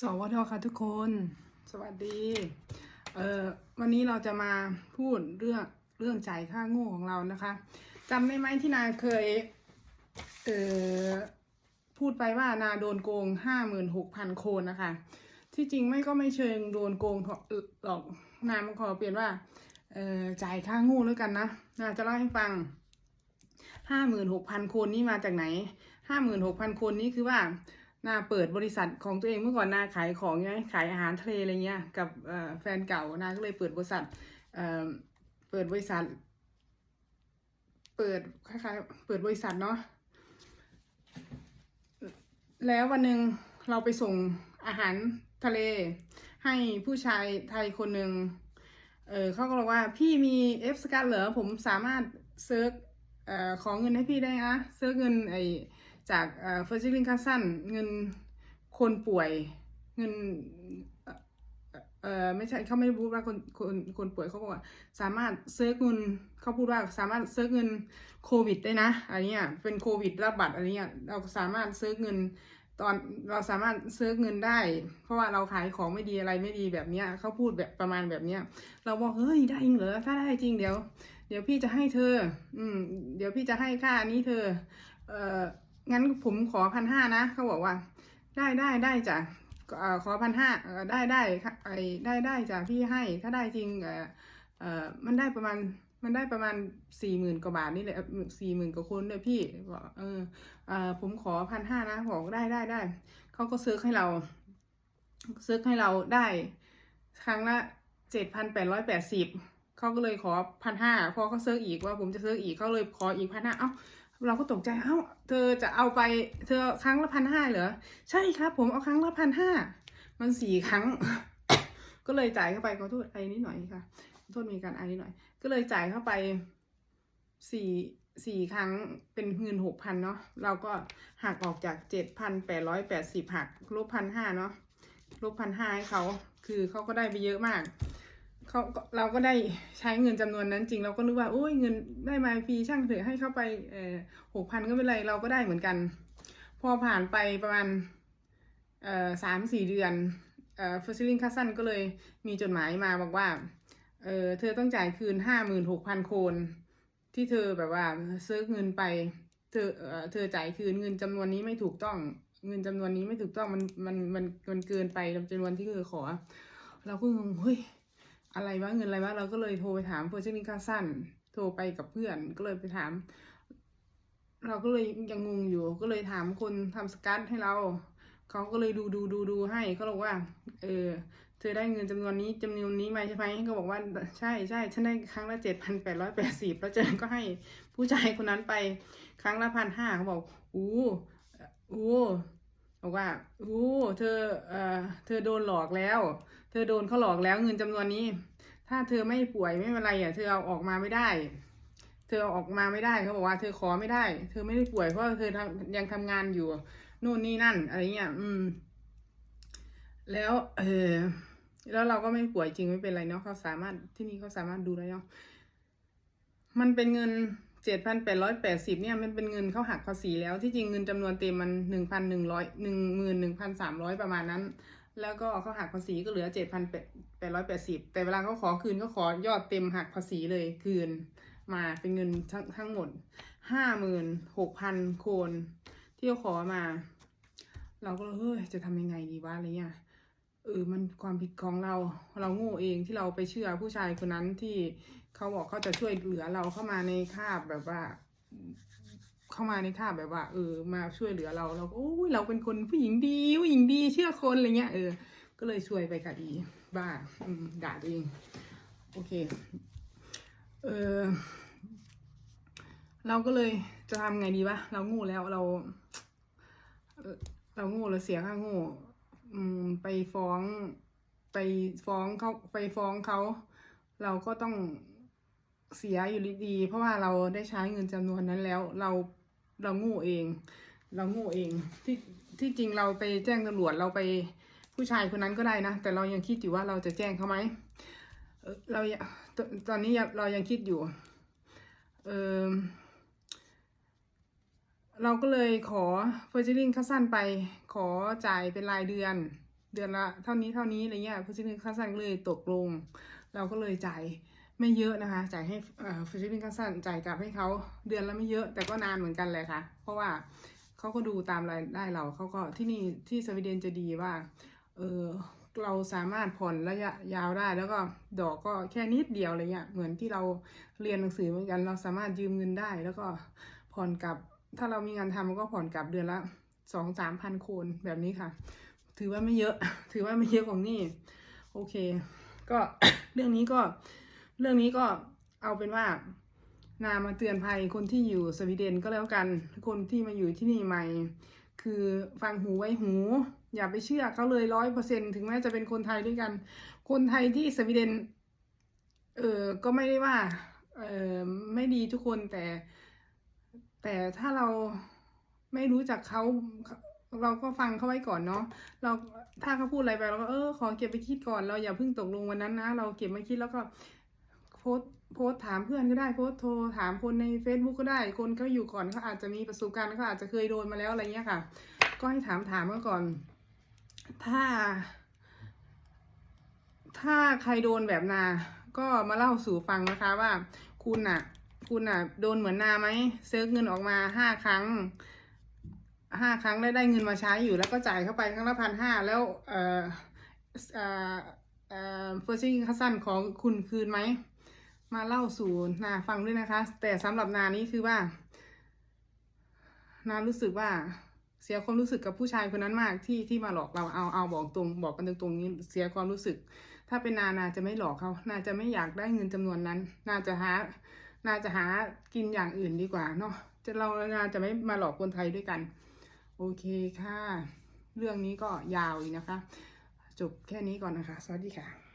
สวัสดีค่ะทุกคน สวัสดีเอ่อวันนี้เราจะมาพูดเรื่องเรื่องจ่ายค่าโง่ของเรานะคะจำได้ไหมที่นาเคยเอ่อพูดไปว่านาโดนโกงห้าหมื่นหกพันโคนนะคะ ที่จริงไม่ก็ไม่เชิงโดนโกงหรอกนามขอเปลี่ยนว่าเอ่อจ่ายค่าโง่แล้วกันนะนาจะเล่าให้ฟังห้าหมื่นหกพันโคนนี่มาจากไหนห้าหมื่นหกพันโคนนี่คือว่า นาเปิดบริษัทของตัวเองเมื่อก่อนนาขายของไงขายอาหารทะเลอะไรเงี้ยกับแฟนเก่านาก็เลยเปิดบริษัทเอเปิดบริษัท เปิดคล้ายๆเปิดบริษัทเนาะแล้ววันหนึ่งเราไปส่งอาหารทะเล ให้ผู้ชายไทยคนหนึ่งเออเขาก็บอกว่าพี่มีเอฟสกัดเหรอผมสามารถเซิร์ชของเงินให้พี่ได้นะเซิร์ชเงินไอ จากเอ่อ f i r s t l i n g ค่าสั้นเงินคนป่วยเงินเออไม่ใช่เขาไม่ได้พูดว่าคนคนคนป่วยเขาบอกว่า สามารถเซิร์ชเงินเขาพูดว่าสามารถเซิร์ชเงินโควิดได้นะอันเนี้ยเป็นโควิดระบาดอันเนี้ยเราสามารถเซิร์ชเงินตอนเราสามารถเซิร์ชเงินได้ เพราะว่าเราขายของไม่ดีอะไรไม่ดีแบบเนี้ยเขาพูดแบบประมาณแบบเนี้ยเราบอกเฮ้ยได้จริงเหรอถ้าได้จริงเดี๋ยว เดี๋ยวพี่จะให้เธอ อืม เดี๋ยวพี่จะให้ค่านี้เธอ เอ่อ งั้นผมขอพันห้านะเขาบอกว่า ได้ได้ได้จ้ะขอพันห้าได้ได้ไอ้ได้ได้จ้ะพี่ให้ถ้าได้จริงเออเออมันได้ประมาณมันได้ประมาณสี่หมื่นกว่าบาทนี่แหละสี่หมื่นกว่าคนเลยพี่บอกเออเออผมขอพันห้านะบอกได้ได้ได้เขาก็ซื้อให้เราซื้อให้เราได้ ครั้งละเจ็ดพันแปดร้อยแปดสิบเขาก็เลยขอพันห้าพอเขาซื้ออีกว่าผมจะซื้ออีกเขาเลยขออีกพันห้าเอ้า เราก็ตกใจเอ้าเธอจะเอาไปเธอครั้งละพันห้าเหรอใช่ครับ ผมเอาครั้งละพันห้ามันสี่ครั้ง ก็เลยจ่ายเข้าไปขอโทษไอ้นิดหน่อยค่ะขอโทษมีการไอ้นิดหน่อย ก็เลยจ่ายเข้าไปสี่สี่ครั้งเป็นเงินหกพันเนาะเราก็หักออกจากเจ็ดพันแปดร้อยแปดสิบหักลบพันห้าเนาะลบพันห้าให้เขาคือเขาก็ได้ไปเยอะมาก เขาเราก็ได้ใช้เงินจำนวนนั้นจริง เราก็นึกว่าโอ้ยเงินได้มาฟรีช่างเถอะให้เข้าไปเอ่อหกพันก็ไม่เป็นไรเราก็ได้เหมือนกัน พอผ่านไปประมาณเอ่อสามสี่เดือนเอ่อฟิลิงคัสซันก็เลยมีจดหมายมาบอกว่าเออเธอต้องจ่ายคืนห้าหมื่นหกพันโคนที่เธอแบบว่าซื้อเงินไป เธอเอ่อเธอจ่ายคืนเงินจำนวนนี้ไม่ถูกต้องเงินจำนวนนี้ไม่ถูกต้องมันมันมันมันเกินไปจำนวนที่เธอขอ เราก็งงเฮ้ย อะไรวะเงินอะไรวะเราก็เลยโทรไปถามเฟอร์ชันนิคาสั้นโทรไปกับเพื่อนก็เลยไปถาม เราก็เลยยังงงอยู่ ก็เลยถามคนทำสกัดให้เราเขาก็เลยดูดูดูดูให้เขาบอกว่า เออ เธอได้เงินจำนวนนี้จำนวนนี้มาใช่ไหมเขาบอกว่าใช่ใช่ฉันได้ครั้งละเจ็ดพันแปดร้อยแปดสิบแล้วเจนก็ให้ผู้ชายคนนั้นไป ครั้งละพันห้าเขาบอกอู้อู้ บอกว่าอู้เธอเอ่อเธอโดนหลอกแล้ว เธอโดนเขาหลอกแล้วเงินจำนวนนี้ ถ้าเธอไม่ป่วยไม่เป็นไรอะเธอเอาออกมาไม่ได้ เธอเอาออกมาไม่ได้เขาบอกว่าเธอขอไม่ได้ เธอไม่ได้ป่วยเพราะเธอทำยังทำงานอยู่นู่นนี่นั่นอะไรเงี้ยอืม แล้วเออแล้วเราก็ไม่ป่วยจริงไม่เป็นไรเนาะเขาสามารถที่นี่เขาสามารถดูได้เนาะมันเป็นเงิน เจ็ดพันแปดร้อยแปดสิบเนี่ยมันเป็นเงินเขาหักภาษีแล้วที่จริงเงินจำนวนเต็มมันหนึ่งพันหนึ่งร้อยหนึ่งหมื่นหนึ่งพันสามร้อยประมาณนั้น แล้วก็เขาหักภาษีก็เหลือเจ็ดพันแปดร้อยแปดสิบแต่เวลาเขาขอคืนก็ขอยอดเต็มหักภาษีเลยคืนมาเป็นเงินทั้งทั้งหมดห้าหมื่นหกพันโคนที่เขาขอมา เราก็เฮ้ยจะทำยังไงดีวะอะไรเงี้ย เออมันความผิดของเราเราโง่เองที่เราไปเชื่อผู้ชายคนนั้นที่เขาบอกเขาจะช่วยเหลือเราเข้ามาในคาบแบบว่า เข้ามาในคาบแบบว่า เออ มาช่วยเหลือเราเราก็โอ้ยเราเป็นคนผู้หญิงดีผู้หญิงดีเชื่อคนอะไรเงี้ยเออก็เลยช่วยไปกับอีบ้าด่าตัวเองโอเคเออเราก็เลยจะทำไงดีวะเราโง่แล้วเราเอ่อเราโง่เราเสียค่าโง่ อืมไปฟ้องไปฟ้องเขาไปฟ้องเขา เราก็ต้องเสียอยู่ดีๆเพราะว่าเราได้ใช้เงินจำนวนนั้นแล้ว เราเราโง่เอง เราโง่เองที่ที่จริงเราไปแจ้งตำรวจเราไปผู้ชายคนนั้นก็ได้นะ แต่เรายังคิดอยู่ว่าเราจะแจ้งเขาไหมเราตอนนี้เรายังคิดอยู่ เออเราก็เลยขอเฟอร์จิลิงคัสซันไปขอจ่ายเป็นรายเดือน เดือนละเท่านี้เท่านี้อะไรเงี้ยฟิลิปปินส์คัสซันเลยตกลง เราก็เลยจ่ายไม่เยอะนะคะจ่ายให้เอ่อฟิลิปปินส์คัสซันจ่ายกลับให้เขาเดือนละไม่เยอะ แต่ก็นานเหมือนกันเลยค่ะ เพราะว่าเขาก็ดูตามรายได้เราเขาก็ที่นี่ที่สวีเดนจะดีว่าเออเราสามารถผ่อนระยะยาวได้ แล้วก็ดอกก็แค่นิดเดียวอะไรเงี้ยเหมือนที่เราเรียนหนังสือเหมือนกัน เราสามารถยืมเงินได้ แล้วก็ผ่อนกลับถ้าเรามีงานทำก็ผ่อนกลับเดือนละ สองสามพันโคนแบบนี้ค่ะ ถือว่าไม่เยอะ ถือว่าไม่เยอะของนี่ โอเค ก็เรื่องนี้ก็ เรื่องนี้ก็เอาเป็นว่านามาเตือนภัยคนที่อยู่สวีเดนก็แล้วกัน คนที่มาอยู่ที่นี่ใหม่ คือฟังหูไว้หู อย่าไปเชื่อเขาเลยร้อยเปอร์เซ็นถึงแม้จะเป็นคนไทยด้วยกัน คนไทยที่สวีเดน เออก็ไม่ได้ว่า เออไม่ดีทุกคนแต่ แต่ถ้าเรา ไม่รู้จักเขาเราก็ฟังเขาไว้ก่อนเนาะเราถ้าเขาพูดอะไรไปเราก็เออขอเก็บไปคิดก่อนเราอย่าเพิ่งตกลงวันนั้นนะ เราเก็บมาคิดแล้วก็โพส์โพส์ถามเพื่อนก็ได้โพส์โทรถามคนใน Facebook ก็ได้ คนเขาอยู่ก่อนเขาอาจจะมีประสบการณ์เขาอาจจะเคยโดนมาแล้วอะไรเงี้ยค่ะ ก็ให้ถามถามกันก่อน ถ้า ถ้าใครโดนแบบนา ก็มาเล่าสู่ฟังนะคะว่า คุณน่ะคุณน่ะโดนเหมือนนาไหมเซิร์ฟเงินออกมาห้าครั้ง ห้าครั้งได้วได้เงินมาใช้อยู่แล้วก็จ่ายเข้าไปครั้งละพันห้าแล้วเอ่อเอ่อเอ่อเฟอร์ซิ่งคัสซันของคุณคืนไหม มาเล่าสู่นาฟังด้วยนะคะ แต่สำหรับนานี้คือว่า นารู้สึกว่าเสียความรู้สึกกับผู้ชายคนนั้นมากที่ที่มาหลอกเราเอาเอาบอกตรงบอกกันตรงๆนี้เสียความรู้สึก ถ้าเป็นนานาจะไม่หลอกเขานาจะไม่อยากได้เงินจำนวนนั้น นาจะหา นาจะหากินอย่างอื่นดีกว่าเนาะจะเรานาจะไม่มาหลอกคนไทยด้วยกัน โอเคค่ะ เรื่องนี้ก็ยาวอีกนะคะ จบแค่นี้ก่อนนะคะ สวัสดีค่ะ